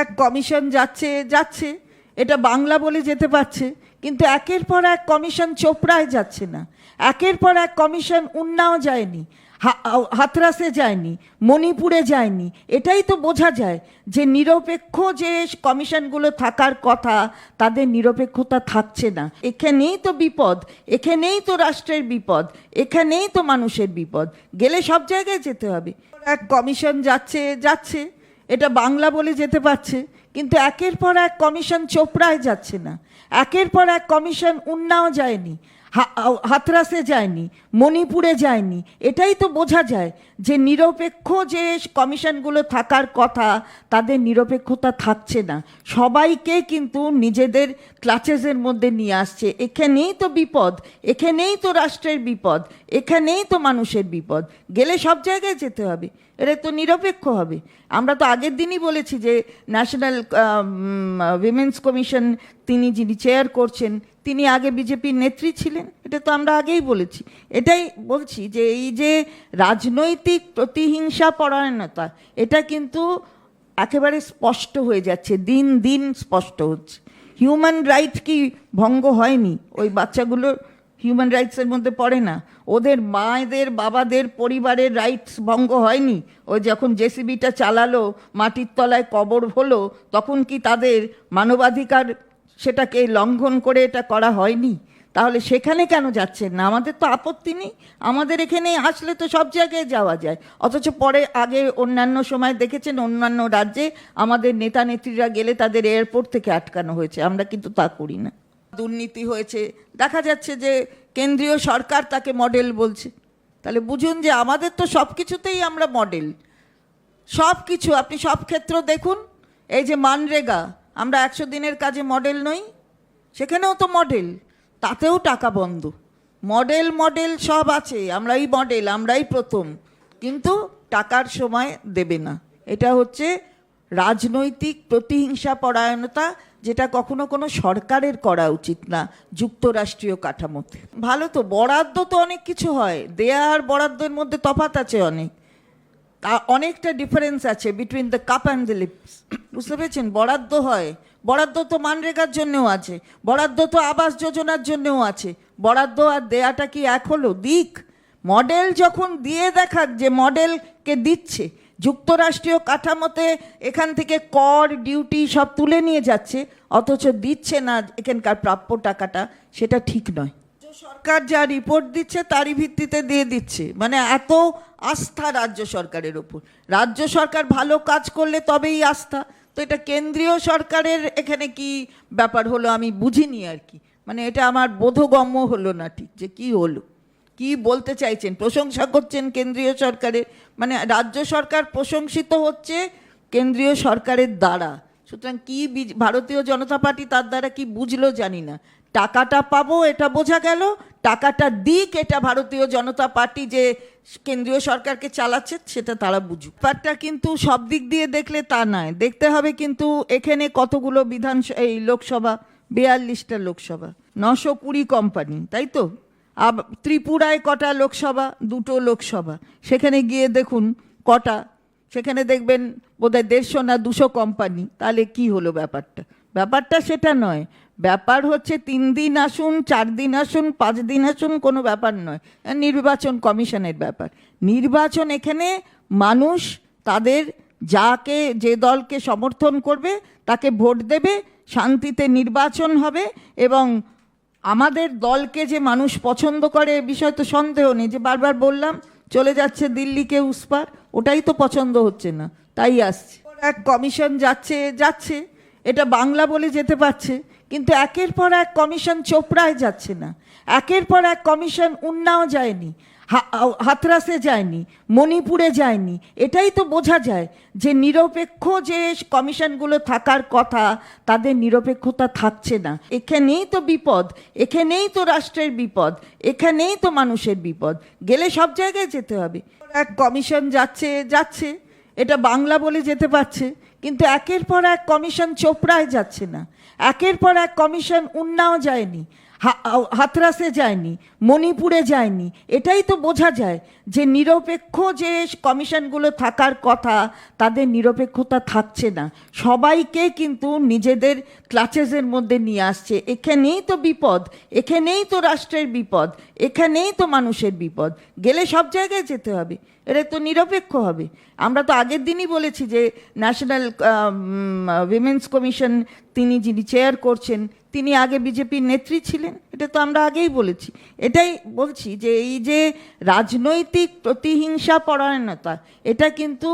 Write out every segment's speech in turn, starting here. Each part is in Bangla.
এক কমিশন যাচ্ছে যাচ্ছে। এটা বাংলা বলে যেতে পারছে, কিন্তু একের পর এক কমিশন চোপড়ায় যাচ্ছে না। একের পর এক কমিশন উন্নাও যায়নি হাতরাসে যায়নি, মণিপুরে যায়নি। এটাই তো বোঝা যায় যে নিরপেক্ষ যে কমিশনগুলো থাকার কথা, তাদের নিরপেক্ষতা থাকছে না। এখানেই তো বিপদ, এখানেই তো রাষ্ট্রের বিপদ, এখানেই তো মানুষের বিপদ। গেলে সব জায়গায় যেতে হবে। এক কমিশন যাচ্ছে যাচ্ছে। এটা বাংলা বলে যেতে পারছে, কিন্তু একের পর এক কমিশন চোপড়ায় যাচ্ছে না। একের পর এক কমিশন উন্নাও যায়নি হাতরাসে যায়নি, মণিপুরে যায়নি। এটাই তো বোঝা যায় যে নিরপেক্ষ যে কমিশনগুলো থাকার কথা, তাদের নিরপেক্ষতা থাকছে না। সবাইকে কিন্তু নিজেদের ক্লাচেসের মধ্যে নিয়ে আসছে। এখানেই তো বিপদ, এখানেই তো রাষ্ট্রের বিপদ, এখানেই তো মানুষের বিপদ। গেলে সব জায়গায় যেতে হবে। এটা তো নিরপেক্ষ হবে। আমরা তো আগের দিনই বলেছি যে ন্যাশনাল উইমেন্স কমিশন তিনি যিনি চেয়ার করছেন, তিনি আগে বিজেপির নেত্রী ছিলেন। এটা তো আমরা আগেই বলেছি। এটাই বলছি যে এই যে রাজনৈতিক প্রতিহিংসা পরায়ণতা, এটা কিন্তু একেবারে স্পষ্ট হয়ে যাচ্ছে, দিন দিন স্পষ্ট হচ্ছে। হিউম্যান রাইট কি ভঙ্গ হয়নি ওই বাচ্চাগুলোর? হিউম্যান রাইটসের মধ্যে পড়ে না। ওদের মায়েদের, বাবাদের পরিবারের রাইটস ভঙ্গ হয়নি। ও যখন জেসিবিটা চালালো, মাটির তলায় কবর হলো, তখন কি তাদের মানবাধিকার সেটাকে লঙ্ঘন করে এটা করা হয়নি? তাহলে সেখানে কেন যাচ্ছেন না? আমাদের তো আপত্তি নেই। আমাদের এখানে আসলে তো সব জায়গায় যাওয়া যায়। অথচ পরে আগে অন্যান্য সময় দেখেছেন, অন্যান্য রাজ্যে আমাদের নেতা নেত্রীরা গেলে তাদের এয়ারপোর্ট থেকে আটকানো হয়েছে। আমরা কিন্তু তা করি না। দুর্নীতি হয়েছে। দেখা যাচ্ছে যে কেন্দ্রীয় সরকার তাকে মডেল বলছে। তাহলে বুঝুন যে আমাদের তো সব কিছুতেই আমরা মডেল সব কিছু আপনি সব ক্ষেত্র দেখুন, এই যে মানরেগা, আমরা একশো দিনের কাজে মডেল নই, সেখানেও তো মডেল তাতেও টাকা বন্ধ। মডেল মডেল সব আছে, আমরাই মডেল আমরাই প্রথম, কিন্তু টাকার সময় দেবে না। এটা হচ্ছে রাজনৈতিক প্রতিহিংসা পরায়ণতা যেটা কখনো কোনো সরকারের করা উচিত না যুক্তরাষ্ট্রীয় কাঠামোতে। ভালো তো, বরাদ্দ তো অনেক কিছু হয়। দেয়া আর বরাদ্দের মধ্যে তফাত আছে অনেক। অনেকটা ডিফারেন্স আছে between the cup and the lips বুঝতে পেরেছেন? বরাদ্দ হয়। বরাদ্দ তো মানরেগার জন্যও আছে। বরাদ্দ তো আবাস যোজনার জন্যও আছে। বরাদ্দ আর দেয়াটা কি এক হলো? দিক। মডেল যখন দিয়ে দেখাক যে মডেলকে দিচ্ছে যুক্তরাষ্ট্রীয় কাঠামোতে এখান থেকে কর, ডিউটি সব তুলে নিয়ে যাচ্ছে, অথচ দিচ্ছে না এখানকার প্রাপ্য টাকাটা, সেটা ঠিক নয়। সরকার যা রিপোর্ট দিচ্ছে, তারই ভিত্তিতে দিয়ে দিচ্ছে। মানে এত আস্থা রাজ্য সরকারের ওপর। রাজ্য সরকার ভালো কাজ করলে তবেই আস্থা। তো এটা কেন্দ্রীয় সরকারের এখানে কি ব্যাপার হলো আমি বুঝিনি আর কি। মানে এটা আমার বোধগম্য হলো না ঠিক, যে কি হলো। কি বলতে চাইছেন? প্রশংসা করছেন কেন্দ্রীয় সরকারের মানে রাজ্য সরকার প্রশংসিত হচ্ছে কেন্দ্রীয় সরকারের দ্বারা। সুতরাং কি ভারতীয় জনতা পার্টি তার দ্বারা কি বুঝলো জানি না। টাকাটা পাবো, এটা বোঝা গেল। টাকাটা দিক, এটা ভারতীয় জনতা পার্টি যে কেন্দ্রীয় সরকারকে চালাচ্ছে, সেটা তারা বুঝুক। ব্যাপারটা কিন্তু সব দিক দিয়ে দেখলে তা নয়। দেখতে হবে কিন্তু এখানে কতগুলো বিধান এই লোকসভা, বিয়াল্লিশটা লোকসভা। নশো কুড়ি কোম্পানি, তাই তো? ত্রিপুরায় কটা লোকসভা? দুটো লোকসভা। সেখানে গিয়ে দেখুন কটা। সেখানে দেখবেন বোধহয় দেড়শো না দুশো কোম্পানি তাহলে কি হলো ব্যাপারটা? ব্যাপারটা সেটা নয়। ব্যাপার হচ্ছে তিন দিন আসুন, চার দিন আসুন, পাঁচ দিন আসুন, কোনো ব্যাপার নয়। নির্বাচন কমিশনের ব্যাপার। নির্বাচন এখানে মানুষ তাদের যাকে, যে দলকে সমর্থন করবে, তাকে ভোট দেবে, শান্তিতে নির্বাচন হবে এবং আমাদের দলকে যে মানুষ পছন্দ করে এ বিষয়ে তো সন্দেহ নেই। যে বারবার বললাম, চলে যাচ্ছে দিল্লিকে উসপার, ওটাই তো পছন্দ হচ্ছে না। তাই আসছে। এক কমিশন যাচ্ছে যাচ্ছে। এটা বাংলা বলে যেতে পারছে, কিন্তু একের পর এক কমিশন চোপড়ায় যাচ্ছে না। একের পর এক কমিশন উন্নাও যায়নি। হাতরাসে যায়নি, মণিপুরে যায়নি। এটাই তো বোঝা যায় যে নিরপেক্ষ যে কমিশনগুলো থাকার কথা, তাদের নিরপেক্ষতা থাকছে না। এখানেই তো বিপদ, এখানেই তো রাষ্ট্রের বিপদ, এখানেই তো মানুষের বিপদ। গেলে সব জায়গায় যেতে হবে। এক কমিশন যাচ্ছে যাচ্ছে। এটা বাংলা বলে যেতে পারছে, কিন্তু একের পর এক কমিশন চোপড়ায় যাচ্ছে না। একের পর এক কমিশন উন্নাও যায়নি। হাতরাসে যায়নি, মণিপুরে যায়নি। এটাই তো বোঝা যায় যে নিরপেক্ষ যে কমিশনগুলো থাকার কথা, তাদের নিরপেক্ষতা থাকছে না। সবাইকে কিন্তু নিজেদের ক্লাচেসের মধ্যে নিয়ে আসছে। এখানেই তো বিপদ, এখানেই তো রাষ্ট্রের বিপদ, এখানেই তো মানুষের বিপদ। গেলে সব জায়গায় যেতে হবে এটা তো নিরপেক্ষ হবে। আমরা তো আগের দিনই বলেছি যে ন্যাশনাল উইমেন্স কমিশন, তিনি যিনি চেয়ার করছেন তিনি আগে বিজেপির নেত্রী ছিলেন, এটা তো আমরা আগেই বলেছি। এটাই বলছি যে এই যে রাজনৈতিক প্রতিহিংসা পরায়ণতা, এটা কিন্তু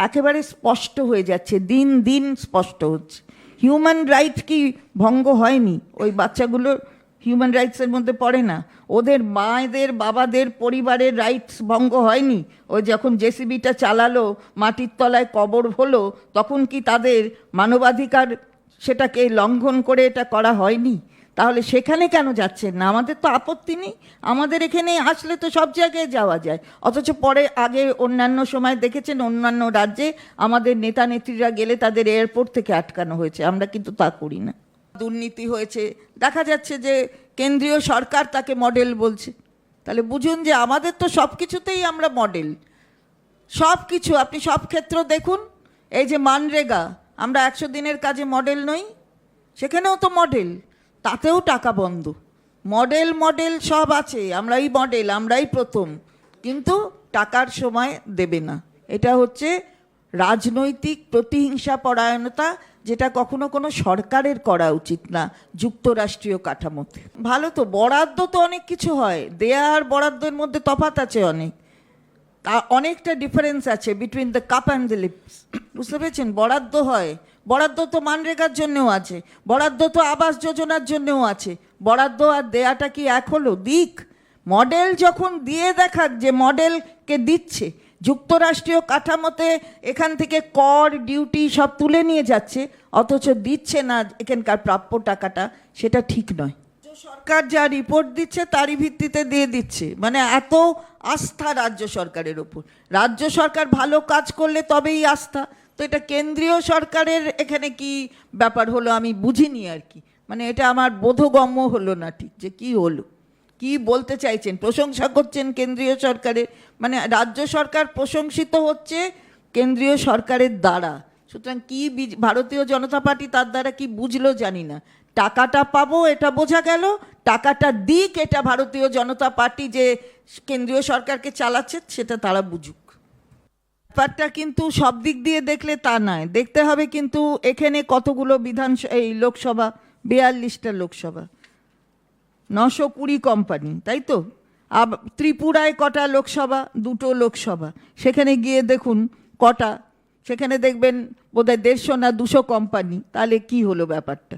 একেবারে স্পষ্ট হয়ে যাচ্ছে, দিন দিন স্পষ্ট হচ্ছে। হিউম্যান রাইট কি ভঙ্গ হয়নি? ওই বাচ্চাগুলোর হিউম্যান রাইটসের মধ্যে পড়ে না। ওদের মায়েদের, বাবাদের, পরিবারের রাইটস ভঙ্গ হয়নি। ওই যখন জেসিবিটা চালালো, মাটির তলায় কবর হলো, তখন কি তাদের মানবাধিকার সেটাকে লঙ্ঘন করে এটা করা হয়নি। তাহলে সেখানে কেন যাচ্ছেন না? আমাদের তো আপত্তি নেই। আমাদের এখানে আসলে তো সব জায়গায় যাওয়া যায়। অথচ পরে আগে অন্যান্য সময় দেখেছেন, অন্যান্য রাজ্যে আমাদের নেতা নেত্রীরা গেলে তাদের এয়ারপোর্ট থেকে আটকানো হয়েছে। আমরা কিন্তু তা করি না। দুর্নীতি হয়েছে। দেখা যাচ্ছে যে কেন্দ্রীয় সরকার তাকে মডেল বলছে। তাহলে বুঝুন যে আমাদের তো সব কিছুতেই আমরা মডেল। সব কিছু, আপনি সব ক্ষেত্র দেখুন। এই যে মানরেগা আমরা একশো দিনের কাজে মডেল নই, সেখানেও তো মডেল তাতেও টাকা বন্ধ। মডেল মডেল সব আছে, আমরাই মডেল আমরাই প্রথম, কিন্তু টাকার সময় দেবে না। এটা হচ্ছে রাজনৈতিক প্রতিহিংসা পরায়ণতা, যেটা কখনো কোনো সরকারের করা উচিত না, যুক্তরাষ্ট্রীয় কাঠামোতে। ভালো তো, বরাদ্দ তো অনেক কিছু হয়, দেয়া আর বরাদ্দের মধ্যে তফাত আছে অনেক। অনেকটা ডিফারেন্স আছে between the cup and the lips বুঝতে পেরেছেন? বরাদ্দ হয়। বরাদ্দ তো মানরেগার জন্যও আছে। বরাদ্দ তো আবাস যোজনার জন্যও আছে। বরাদ্দ আর দেয়াটা কি এক হলো? দিক। মডেল যখন দিয়ে দেখাক যে মডেলকে দিচ্ছে, যুক্তরাষ্ট্রীয় কাঠামোতে এখান থেকে কর, ডিউটি সব তুলে নিয়ে যাচ্ছে, অথচ দিচ্ছে না এখানকার প্রাপ্য টাকাটা, সেটা ঠিক নয়। সরকার যা রিপোর্ট দিচ্ছে তারই ভিত্তিতে দিয়ে দিচ্ছে। মানে এত আস্থা রাজ্য সরকারের ওপর। রাজ্য সরকার ভালো কাজ করলে তবেই আস্থা। তো এটা কেন্দ্রীয় সরকারের এখানে কি ব্যাপার হলো আমি বুঝিনি আর কি। মানে এটা আমার বোধগম্য হলো না ঠিক যে কি হলো। কি বলতে চাইছেন? প্রশংসা করছেন কেন্দ্রীয় সরকারের। মানে রাজ্য সরকার প্রশংসিত হচ্ছে কেন্দ্রীয় সরকারের দ্বারা। সুতরাং কি ভারতীয় জনতা পার্টি তার দ্বারা কি বুঝলো জানি না। টাকাটা পাবো, এটা বোঝা গেল। টাকাটা দিক, এটা ভারতীয় জনতা পার্টি যে কেন্দ্রীয় সরকারকে চালাচ্ছে, সেটা তারা বুঝুক। ব্যাপারটা কিন্তু সব দিক দিয়ে দেখলে তা নয়। দেখতে হবে কিন্তু এখানে কতগুলো বিধান এই লোকসভা, বিয়াল্লিশটা লোকসভা। নশো কুড়ি কোম্পানি তাই তো? আব ত্রিপুরায় কটা লোকসভা, দুটো লোকসভা। সেখানে গিয়ে দেখুন কটা সেখানে দেখবেন বোধহয় দেড়শো না দুশো কোম্পানি তাহলে কি হলো ব্যাপারটা?